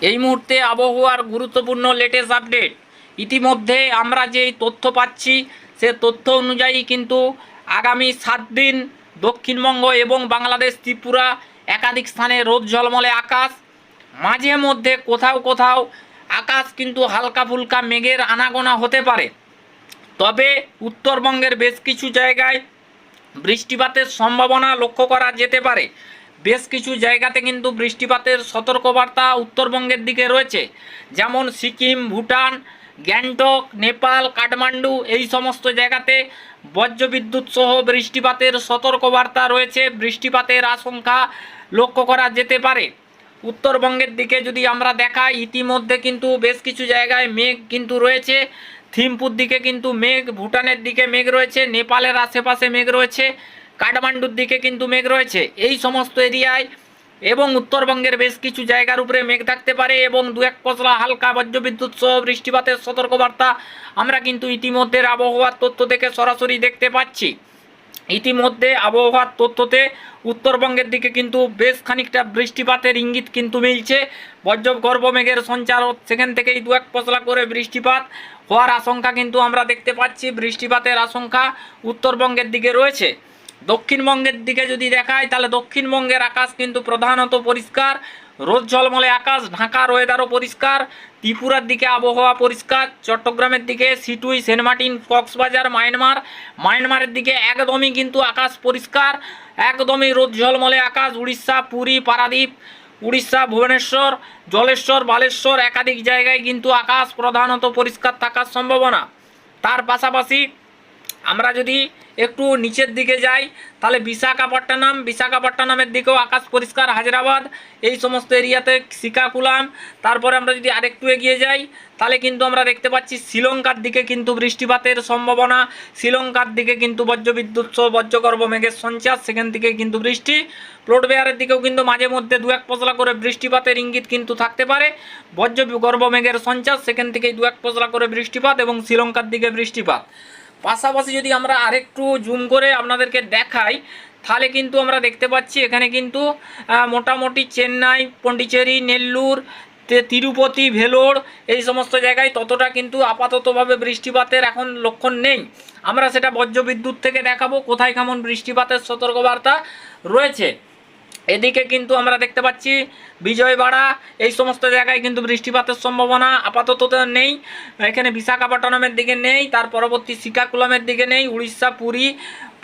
এই মুহূর্তে আবহাওয়ার গুরুত্বপূর্ণ লেটেস্ট আপডেট ইতিমধ্যে আমরা যে তথ্য পাচ্ছি, সে তথ্য অনুযায়ী কিন্তু আগামী সাত দিন দক্ষিণবঙ্গ এবং বাংলাদেশ, ত্রিপুরা একাধিক স্থানে রোদ ঝলমলে আকাশ। মাঝে মধ্যে কোথাও কোথাও আকাশ কিন্তু হালকা ফুলকা মেঘের আনাগোনা হতে পারে। তবে উত্তরবঙ্গের বেশ কিছু জায়গায় বৃষ্টিপাতের সম্ভাবনা লক্ষ্য করা যেতে পারে। বেশ কিছু জায়গাতে কিন্তু বৃষ্টিপাতের সতর্কবার্তা উত্তরবঙ্গের দিকে রয়েছে। যেমন সিকিম, ভুটান, গ্যাংটক, নেপাল, কাঠমান্ডু এই সমস্ত জায়গাতে বজ্রবিদ্যুৎ সহ বৃষ্টিপাতের সতর্কবার্তা রয়েছে। বৃষ্টিপাতের আশঙ্কা লক্ষ্য করা যেতে পারে। উত্তরবঙ্গের দিকে যদি আমরা দেখাই, ইতিমধ্যে কিন্তু বেশ কিছু জায়গায় মেঘ কিন্তু রয়েছে। থিমপুর দিকে কিন্তু মেঘ, ভুটানের দিকে মেঘ রয়েছে। নেপালের আশেপাশে মেঘ রয়েছে। কাঠমান্ডুর দিকে কিন্তু মেঘ রয়েছে। এই সমস্ত এরিয়ায় এবং উত্তরবঙ্গের বেশ কিছু জায়গার উপরে মেঘ থাকতে পারে এবং দু এক পশলা হালকা বজ্রবিদ্যুৎ সহ বৃষ্টিপাতের সতর্কবার্তা আমরা কিন্তু ইতিমধ্যে আবহাওয়ার তথ্য থেকে সরাসরি দেখতে পাচ্ছি। ইতিমধ্যে আবহাওয়ার তথ্যতে উত্তরবঙ্গের দিকে কিন্তু বেশ খানিকটা বৃষ্টিপাতের ইঙ্গিত কিন্তু মিলছে। বজ্রগর্ভ মেঘের সঞ্চার সেখান থেকেই দু এক পশলা করে বৃষ্টিপাত হওয়ার আশঙ্কা কিন্তু আমরা দেখতে পাচ্ছি। বৃষ্টিপাতের আশঙ্কা উত্তরবঙ্গের দিকে রয়েছে। দক্ষিণবঙ্গের দিকে যদি দেখায়, তাহলে দক্ষিণবঙ্গের আকাশ কিন্তু প্রধানত পরিষ্কার। রোদ ঝলমলে আকাশ ঢাকার ওয়েদারও পরিষ্কার। ত্রিপুরার দিকে আবহাওয়া পরিষ্কার। চট্টগ্রামের দিকে সিটুই, সেন্ট মার্টিন, কক্সবাজার, মায়ানমার। মায়ানমারের দিকে একদমই কিন্তু আকাশ পরিষ্কার। একদমই রোদ ঝলমলে আকাশ। উড়িষ্যা, পুরী, পারাদ্বীপ, উড়িষ্যা, ভুবনেশ্বর, জলেশ্বর, বালেশ্বর একাধিক জায়গায় কিন্তু আকাশ প্রধানত পরিষ্কার থাকার সম্ভাবনা। তার পাশাপাশি আমরা যদি একটু নিচের দিকে যাই, তাহলে বিশাখাপট্টনম, বিশাখাপট্টনমের দিকেও আকাশ পরিষ্কার, হায়দ্রাবাদ, এই সমস্ত এরিয়াতে শ্রীকাকুলাম তারপরে আমরা যদি আরেকটু এগিয়ে যাই, তাহলে কিন্তু আমরা দেখতে পাচ্ছি শ্রীলঙ্কার দিকে কিন্তু বৃষ্টিপাতের সম্ভাবনা, শ্রীলঙ্কার দিকে কিন্তু বজ্রবিদ্যুৎ সহ বজ্রগর্ভ মেঘের সঞ্চার, সেখান থেকে কিন্তু বৃষ্টি। প্লট বেয়ারের দিকেও কিন্তু মাঝে মধ্যে দু এক পশলা করে বৃষ্টিপাতের ইঙ্গিত কিন্তু থাকতে পারে। বজ্র গর্ভ মেঘের সঞ্চার, সেখান থেকেই দু এক পশলা করে বৃষ্টিপাত এবং শ্রীলঙ্কার দিকে বৃষ্টিপাত। পাশাপাশি যদি আমরা আরেকটু জুম করে আপনাদেরকে দেখাই, তাহলে কিন্তু আমরা দেখতে পাচ্ছি এখানে কিন্তু মোটামুটি চেন্নাই, পন্ডিচেরি, নেল্লুর তিরুপতি, ভেলোর এই সমস্ত জায়গায় ততটা কিন্তু আপাততভাবে বৃষ্টিপাতের এখন লক্ষণ নেই। আমরা সেটা বজ্রবিদ্যুৎ থেকে দেখাবো কোথায় কেমন বৃষ্টিপাতের সতর্কবার্তা রয়েছে। এদিকে কিন্তু আমরা দেখতে পাচ্ছি বিজয়বাড়া, এই সমস্ত জায়গায় কিন্তু বৃষ্টিপাতের সম্ভাবনা আপাতত নেই। এখানে বিশাখাপট্টনমের দিকে নেই, তার পরবর্তী শ্রীকাকুলামের দিকে নেই, উড়িষ্যা, পুরী,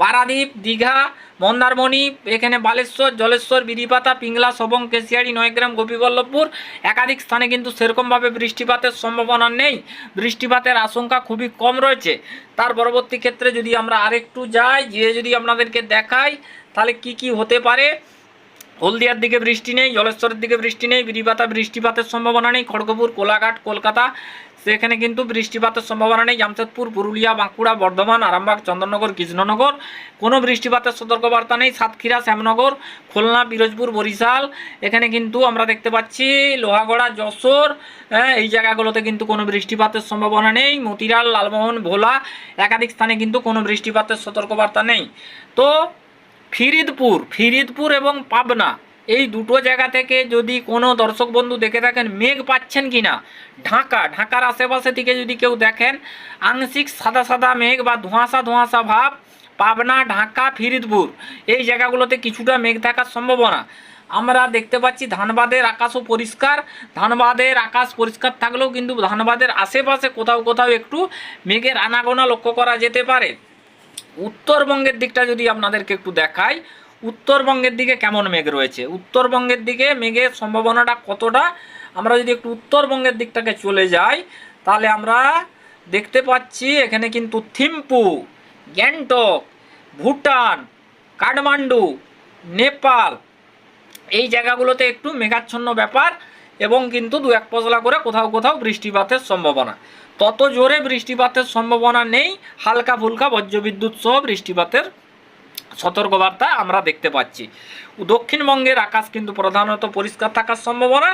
পারাদ্বীপ, দীঘা, মন্দারমণি, এখানে বালেশ্বর, জলেশ্বর, বিরিপাতা, পিংলা, সবং, কেশিয়াড়ি, নয়গ্রাম, গোপীবল্লভপুর একাধিক স্থানে কিন্তু সেরকমভাবে বৃষ্টিপাতের সম্ভাবনা নেই। বৃষ্টিপাতের আশঙ্কা খুবই কম রয়েছে। তার পরবর্তী ক্ষেত্রে যদি আমরা আরেকটু যাই, গিয়ে যদি আপনাদেরকে দেখাই, তাহলে কি কি হতে পারে? হলদিয়ার দিকে বৃষ্টি নেই জলেশ্বরের দিকে বৃষ্টি নেই বিরিপাতা বৃষ্টিপাতের সম্ভাবনা নেই খড়গপুর কোলাঘাট কলকাতা সেখানে কিন্তু বৃষ্টিপাতের সম্ভাবনা নেই জামশেদপুর পুরুলিয়া বাঁকুড়া বর্ধমান আরামবাগ চন্দননগর কৃষ্ণনগর। কোনো বৃষ্টিপাতের সতর্কবার্তা নেই সাতক্ষীরা শ্যামনগর খুলনা পিরোজপুর বরিশাল। এখানে কিন্তু আমরা দেখতে পাচ্ছি লোহাগড়া যশোর হ্যাঁ, এই জায়গাগুলোতে কিন্তু কোনো বৃষ্টিপাতের সম্ভাবনা নেই। মতিরাল লালমোহন ভোলা একাধিক স্থানে কিন্তু কোনো বৃষ্টিপাতের সতর্কবার্তা নেই। তো ফিরিদপুর ফিরিদপুর এবং পাবনা, এই দুটো জায়গা থেকে যদি কোনো দর্শক বন্ধু দেখে থাকেন মেঘ পাচ্ছেন কি না ঢাকা, ঢাকার আশেপাশে থেকে যদি কেউ দেখেন, আংশিক সাদা সাদা মেঘ বা ধোঁয়াশা ধোঁয়াশা ভাব, পাবনা, ঢাকা, ফিরিদপুর, এই জায়গাগুলোতে কিছুটা মেঘ থাকার সম্ভাবনা। আমরা দেখতে পাচ্ছি ধানবাদের আকাশও পরিষ্কার, ধানবাদের আকাশ পরিষ্কার থাকলেও কিন্তু ধানবাদের আশেপাশে কোথাও কোথাও একটু মেঘের আনাগোনা লক্ষ্য করা যেতে পারে। উত্তরবঙ্গের দিকটা যদি আপনাদেরকে একটু দেখাই, উত্তরবঙ্গের দিকে কেমন মেঘ রয়েছে? উত্তরবঙ্গের দিকে মেঘের সম্ভাবনাটা কতটা? আমরা যদি একটু উত্তরবঙ্গের দিকটাকে চলে যাই, তাহলে আমরা দেখতে পাচ্ছি এখানে কিন্তু থিম্পু, গ্যাংটক, ভুটান, কাঠমান্ডু, নেপাল, এই জায়গাগুলোতে একটু মেঘাচ্ছন্ন ব্যাপার এবং কিন্তু দু এক পশলা করে কোথাও কোথাও বৃষ্টিপাতের সম্ভাবনা। তত জোরে বৃষ্টিপাতের সম্ভাবনা নেই হালকা ফুলকা বজ্রবিদ্যুৎ সহ বৃষ্টিপাতের সতর্কবার্তা আমরা দেখতে পাচ্ছি। দক্ষিণবঙ্গের আকাশ কিন্তু প্রধানত পরিষ্কার থাকার সম্ভাবনা।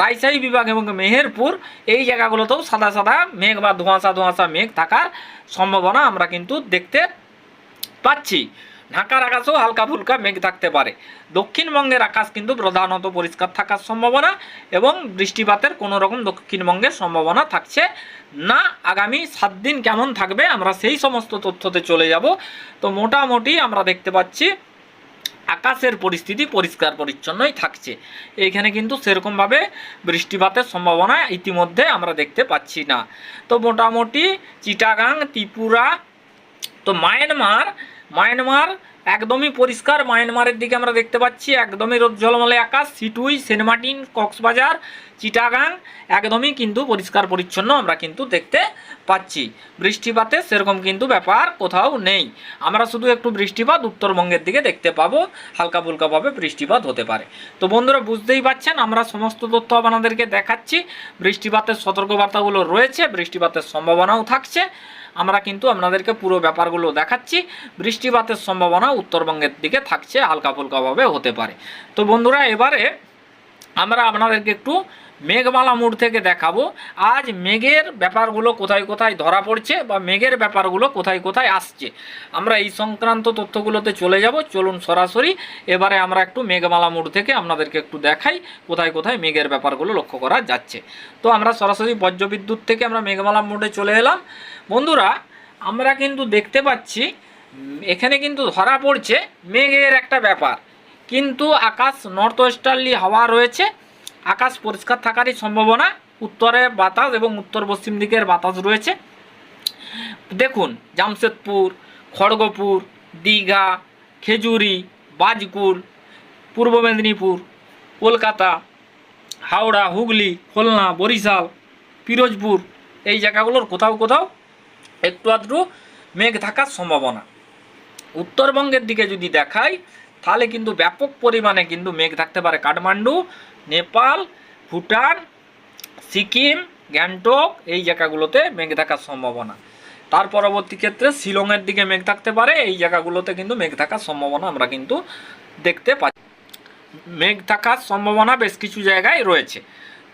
রাজশাহী বিভাগ এবং মেহেরপুর, এই জায়গাগুলোতেও সাদা সাদা মেঘ বা ধোঁয়াশা ধোঁয়াশা মেঘ থাকার সম্ভাবনা আমরা কিন্তু দেখতে পাচ্ছি। ঢাকার আকাশেও হালকা ফুলকা মেঘ থাকতে পারে। দক্ষিণবঙ্গের আকাশ কিন্তু প্রধানত পরিষ্কার থাকার সম্ভাবনা এবং বৃষ্টিপাতের কোনো রকম দক্ষিণবঙ্গের সম্ভাবনা থাকছে না। আগামী সাত দিন কেমন থাকবে আমরা সেই সমস্ত তথ্যতে চলে যাব। তো মোটামুটি আমরা দেখতে পাচ্ছি আকাশের পরিস্থিতি পরিষ্কার পরিচ্ছন্নই থাকছে। এইখানে কিন্তু সেরকমভাবে বৃষ্টিপাতের সম্ভাবনা ইতিমধ্যে আমরা দেখতে পাচ্ছি না। তো মোটামুটি চিটাগাং, ত্রিপুরা, তো মায়ানমার মায়ানমার, একদমই পরিষ্কার। মায়ানমারের দিকে আমরা দেখতে পাচ্ছি, একদমই রোদ ঝলমলে আকাশ, সিটুই সেন্ট মার্টিন কক্সবাজার, চিটাগাং, একদমই কিন্তু পরিষ্কার পরিচ্ছন্ন আমরা কিন্তু দেখতে পাচ্ছি। বৃষ্টিপাতে সেরকম কিন্তু ব্যাপার কোথাও নেই। আমরা শুধু একটু বৃষ্টিপাত উত্তরবঙ্গের দিকে দেখতে পাবো, হালকা ফুলকাভাবে বৃষ্টিপাত হতে পারে। তো বন্ধুরা, বুঝতেই পাচ্ছেন, আমরা সমস্ত তথ্য আপনাদেরকে দেখাচ্ছি। বৃষ্টিপাতের সতর্কবার্তাগুলো রয়েছে, বৃষ্টিপাতের সম্ভাবনাও থাকছে। আমরা কিন্তু আপনাদেরকে পুরো ব্যাপারগুলো দেখাচ্ছি। বৃষ্টিপাতের সম্ভাবনা উত্তরবঙ্গের দিকে থাকছে হালকা ফুলকাভাবে হতে পারে। তো বন্ধুরা, এবারে আমরা আপনাদেরকে একটু মেঘমালা মোড় থেকে দেখাবো। আজ মেঘের ব্যাপারগুলো কোথায় কোথায় ধরা পড়ছে বা মেঘের ব্যাপারগুলো কোথায় কোথায় আসছে। আমরা এই সংক্রান্ত তথ্যগুলোতে চলে যাব। চলুন সরাসরি, এবারে আমরা একটু মেঘমালা মোড় থেকে আপনাদেরকে একটু দেখাই কোথায় কোথায় মেঘের ব্যাপারগুলো লক্ষ্য করা যাচ্ছে। তো আমরা সরাসরি বজ্রবিদ্যুৎ থেকে আমরা মেঘমালা মোড়ে চলে এলাম। বন্ধুরা, আমরা কিন্তু দেখতে পাচ্ছি, এখানে কিন্তু ধরা পড়ছে মেঘের একটা ব্যাপার। কিন্তু আকাশ নর্থ ওয়েস্টার্লি হাওয়া রয়েছে। আকাশ পরিষ্কার থাকারই সম্ভাবনা। উত্তরে বাতাস এবং উত্তর পশ্চিম দিকের বাতাস রয়েছে। দেখুন, জামশেদপুর, খড়গপুর, দীঘা, খেজুরি, বাজকুল, পূর্ব মেদিনীপুর, কলকাতা, হাওড়া, হুগলি, খুলনা, বরিশাল, পিরোজপুর এই জায়গাগুলোর কোথাও কোথাও একটু আধটু মেঘ থাকার সম্ভাবনা। উত্তরবঙ্গের দিকে যদি দেখাই তাহলে কিন্তু ব্যাপক পরিমাণে কিন্তু মেঘ থাকতে পারে। কাঠমান্ডু, নেপাল, ভুটান, সিকিম, গ্যাংটক এই জায়গাগুলোতে মেঘ থাকার সম্ভাবনা। তার পরবর্তী ক্ষেত্রে শিলংয়ের দিকে মেঘ থাকতে পারে, এই জায়গাগুলোতে কিন্তু মেঘ থাকার সম্ভাবনা আমরা কিন্তু দেখতে পাচ্ছি। মেঘ থাকার সম্ভাবনা বেশ কিছু জায়গায় রয়েছে।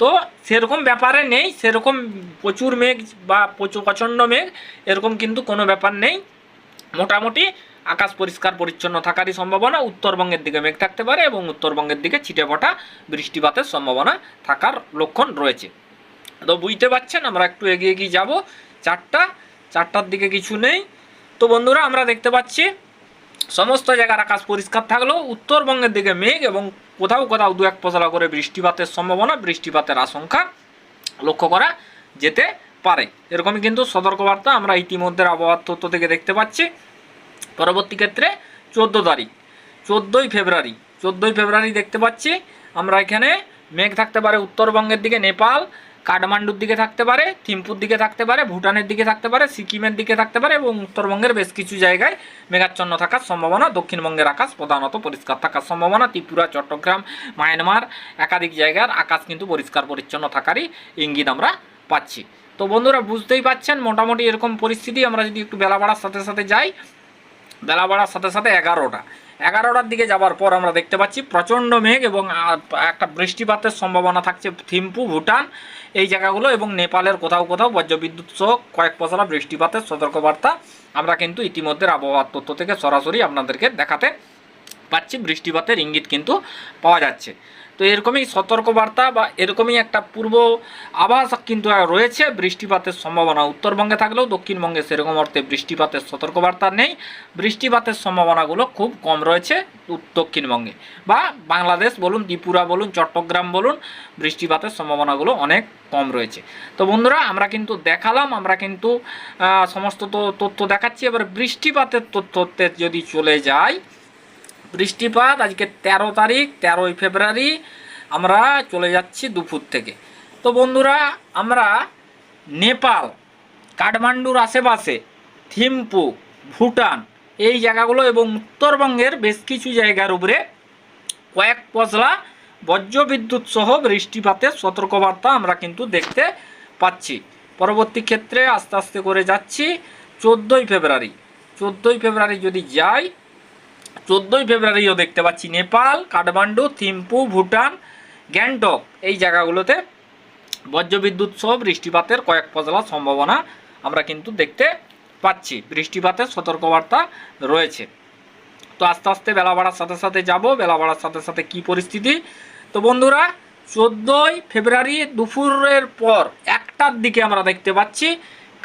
তো সেরকম ব্যাপারে নেই, সেরকম প্রচুর মেঘ বা প্রচুর প্রচণ্ড মেঘ এরকম কিন্তু কোনো ব্যাপার নেই। মোটামুটি আকাশ পরিষ্কার, পরিচ্ছন্ন থাকারই সম্ভাবনা, উত্তরবঙ্গের দিকে মেঘ থাকতে পারে এবং উত্তরবঙ্গের দিকে ছিটে ফোটা বৃষ্টিপাতের সম্ভাবনা থাকার লক্ষণ রয়েছে। তো বুঝতে পারছেন, আমরা একটু এগিয়ে এগিয়ে যাব? চারটা, চারটার দিকে কিছু নেই। তো বন্ধুরা, আমরা দেখতে পাচ্ছি, সমস্ত জায়গার আকাশ পরিষ্কার থাকলেও উত্তরবঙ্গের দিকে মেঘ এবং কোথাও কোথাও দু এক পশলা করে বৃষ্টিপাতের সম্ভাবনা, বৃষ্টিপাতের আশঙ্কা লক্ষ্য করা যেতে পারে। এরকমই কিন্তু সতর্কবার্তা আমরা ইতিমধ্যে আবহাওয়ার তথ্য থেকে দেখতে পাচ্ছি। পরবর্তী ক্ষেত্রে চোদ্দ তারিখ, চোদ্দোই ফেব্রুয়ারি চোদ্দোই ফেব্রুয়ারি দেখতে পাচ্ছি। আমরা এখানে মেঘ থাকতে পারে উত্তরবঙ্গের দিকে নেপাল, কাঠমান্ডুর দিকে থাকতে পারে, থিম্পুর দিকে থাকতে পারে, ভুটানের দিকে থাকতে পারে, সিকিমের দিকে থাকতে পারে এবং উত্তরবঙ্গের বেশ কিছু জায়গায় মেঘাচ্ছন্ন থাকার সম্ভাবনা, দক্ষিণবঙ্গের আকাশ প্রধানত পরিষ্কার থাকার সম্ভাবনা, ত্রিপুরা, চট্টগ্রাম, মায়ানমার একাধিক জায়গার আকাশ কিন্তু পরিষ্কার পরিচ্ছন্ন থাকারই ইঙ্গিত আমরা পাচ্ছি। তো বন্ধুরা, বুঝতেই পাচ্ছেন, মোটামুটি এরকম পরিস্থিতি, আমরা যদি একটু বেলা বাড়ার সাথে সাথে যাই বেলা বাড়ার সাথে সাথে এগারোটা। এগারোটার দিকে যাওয়ার পর আমরা দেখতে পাচ্ছি প্রচণ্ড মেঘ এবং একটা বৃষ্টিপাতের সম্ভাবনা থাকছে থিম্পু, ভুটান এই জায়গাগুলো এবং নেপালের কোথাও কোথাও বজ্রবিদ্যুৎ সহ কয়েক পশলা বৃষ্টিপাতের সতর্কবার্তা আমরা কিন্তু ইতিমধ্যে আবহাওয়ার তথ্য থেকে সরাসরি আপনাদেরকে দেখাতে পাচ্ছি। বৃষ্টিপাতের ইঙ্গিত কিন্তু পাওয়া যাচ্ছে। তো এরকমই সতর্কবার্তা বা এরকমই একটা পূর্ব আভাস কিন্তু রয়েছে বৃষ্টিপাতের সম্ভাবনা। উত্তরবঙ্গে থাকলেও দক্ষিণবঙ্গে সেরকম অর্থে বৃষ্টিপাতের সতর্কবার্তা নেই। বৃষ্টিপাতের সম্ভাবনাগুলো খুব কম রয়েছে দক্ষিণবঙ্গে। বা বাংলাদেশ বলুন, ত্রিপুরা বলুন, চট্টগ্রাম বলুন, বৃষ্টিপাতের সম্ভাবনাগুলো অনেক কম রয়েছে। তো বন্ধুরা, আমরা কিন্তু দেখালাম, আমরা কিন্তু সমস্ত তথ্য দেখাচ্ছি। এবার বৃষ্টিপাতের তথ্যতে যদি চলে যাই বৃষ্টিপাত, আজকে তেরো তারিখ, তেরোই ফেব্রুয়ারি আমরা চলে যাচ্ছি দুপুর থেকে। তো বন্ধুরা, আমরা নেপাল, কাঠমান্ডুর আশেপাশে, থিম্পু, ভুটান এই জায়গাগুলো এবং উত্তরবঙ্গের বেশ কিছু জায়গার উপরে কয়েক পশলা বজ্রবিদ্যুৎ সহ বৃষ্টিপাতের সতর্কবার্তা আমরা কিন্তু দেখতে পাচ্ছি। পরবর্তী ক্ষেত্রে আস্তে আস্তে করে যাচ্ছি চোদ্দোই ফেব্রুয়ারি। চোদ্দোই ফেব্রুয়ারি যদি যাই চোদ্দোই ফেব্রুয়ারিও দেখতে পাচ্ছি নেপাল, কাঠমান্ডু, থিম্পু, ভুটান, গ্যাংটক। এই জায়গাগুলোতে বজ্রবিদ্যুৎ সহ বৃষ্টিপাতের কয়েক পজলা সম্ভাবনা আমরা কিন্তু দেখতে পাচ্ছি। বৃষ্টিপাতের সতর্কবার্তা রয়েছে। তো আস্তে আস্তে বেলা বাড়ার সাথে সাথে যাব, বেলা বাড়ার সাথে সাথে কি পরিস্থিতি? তো বন্ধুরা, চোদ্দোই ফেব্রুয়ারি দুপুরের পর একটার দিকে আমরা দেখতে পাচ্ছি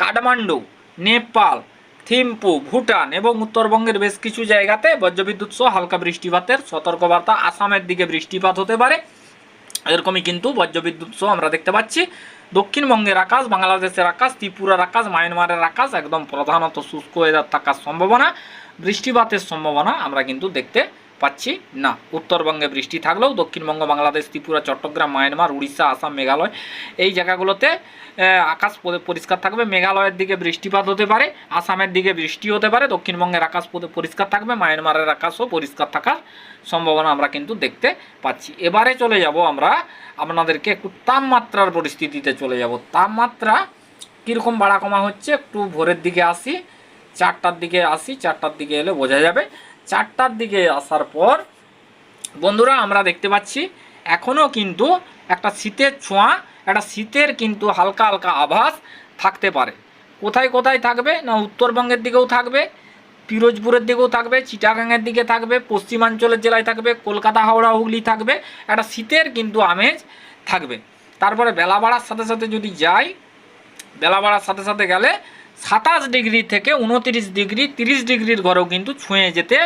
কাঠমান্ডু, নেপাল থিম্পু, ভুটান এবং উত্তরবঙ্গের বেশ কিছু জায়গাতে বজ্রবিদ্যুৎ সহ হালকা বৃষ্টিপাতের সতর্কবার্তা আসামের দিকে বৃষ্টিপাত হতে পারে। এরকমই কিন্তু বজ্রবিদ্যুৎ সহ আমরা দেখতে পাচ্ছি। দক্ষিণবঙ্গের আকাশ, বাংলাদেশের আকাশ, ত্রিপুরার আকাশ, মায়ানমারের আকাশ একদম প্রধানত শুষ্ক ওয়েদার থাকার সম্ভাবনা। বৃষ্টিপাতের সম্ভাবনা আমরা কিন্তু দেখতে পাচ্ছি। না, উত্তরবঙ্গে বৃষ্টি থাকলেও দক্ষিণবঙ্গ, বাংলাদেশ, ত্রিপুরা, চট্টগ্রাম, মায়ানমার, উড়িষ্যা, আসাম, মেঘালয় এই জায়গাগুলোতে আকাশ পরিষ্কার থাকবে। মেঘালয়ের দিকে বৃষ্টিপাত হতে পারে, আসামের দিকে বৃষ্টি হতে পারে, দক্ষিণবঙ্গের আকাশ পরিষ্কার থাকবে, মায়ানমারের আকাশও পরিষ্কার থাকার সম্ভাবনা আমরা কিন্তু দেখতে পাচ্ছি। এবারে চলে যাব আমরা আপনাদেরকে একটু তাপমাত্রার পরিস্থিতিতে চলে যাব। তাপমাত্রা কীরকম বাড়া কমা হচ্ছে, একটু ভোরের দিকে আসি, চারটার দিকে আসি, চারটার দিকে এলে বোঝা যাবে। চারটার দিকে আসার পর, বন্ধুরা আমরা দেখতে পাচ্ছি এখনও কিন্তু একটা শীতের ছোঁয়া, একটা শীতের কিন্তু হালকা হালকা আভাস থাকতে পারে। কোথায় কোথায় থাকবে? না উত্তরবঙ্গের দিকেও থাকবে, পিরোজপুরের দিকেও থাকবে চিটাগাংয়ের দিকে থাকবে, পশ্চিমাঞ্চলের জেলায় থাকবে, কলকাতা, হাওড়া, হুগলি থাকবে, একটা শীতের কিন্তু আমেজ থাকবে। তারপরে বেলা বাড়ার সাথে সাথে যদি যাই বেলা বাড়ার সাথে সাথে গেলে সাতাশ ডিগ্রি থেকে উনতিরিশ ডিগ্রি, তিরিশ ডিগ্রির ঘরেও কিন্তু ছুঁয়ে যেতে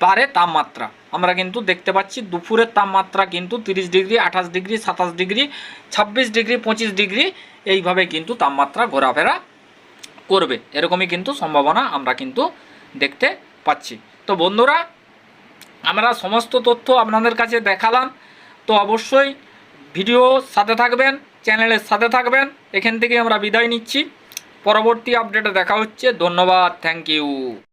পারে তাপমাত্রা। আমরা কিন্তু দেখতে পাচ্ছি দুপুরের তাপমাত্রা কিন্তু তিরিশ ডিগ্রি, আঠাশ ডিগ্রি, সাতাশ ডিগ্রি, ছাব্বিশ ডিগ্রি, পঁচিশ ডিগ্রি, এইভাবে কিন্তু তাপমাত্রা ঘোরাফেরা করবে। এরকমই কিন্তু সম্ভাবনা আমরা কিন্তু দেখতে পাচ্ছি। তো বন্ধুরা, আমরা সমস্ত তথ্য আপনাদের কাছে দেখালাম। তো অবশ্যই ভিডিও সাথে থাকবেন, চ্যানেলের সাথে থাকবেন। এখান থেকে আমরা বিদায় নিচ্ছি। পরবর্তী আপডেটে দেখা হচ্ছে। ধন্যবাদ থ্যাংক ইউ